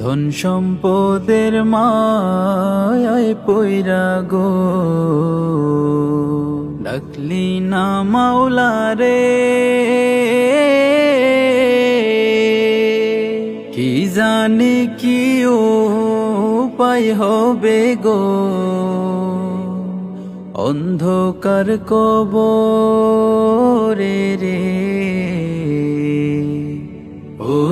ধন সম্পদের মায় পৈরা গো। ডাকলি না মাওলা রে কি জানি কি উপায় হবে গো। অন্ধকার কবরে রে।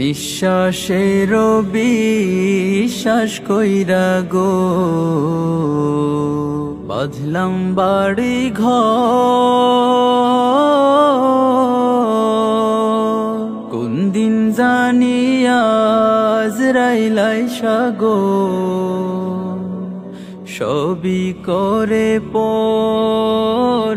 নিঃশ্বাসের বিশ্বাস কইরা গো। বাঁধলাম বাড়ি ঘর। কোন দিন জানি রাইলাই সাগো সবই করে পর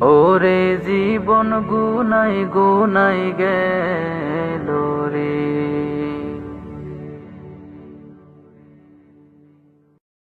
ওরে জীবন গুনাই গুনাই গেল রে।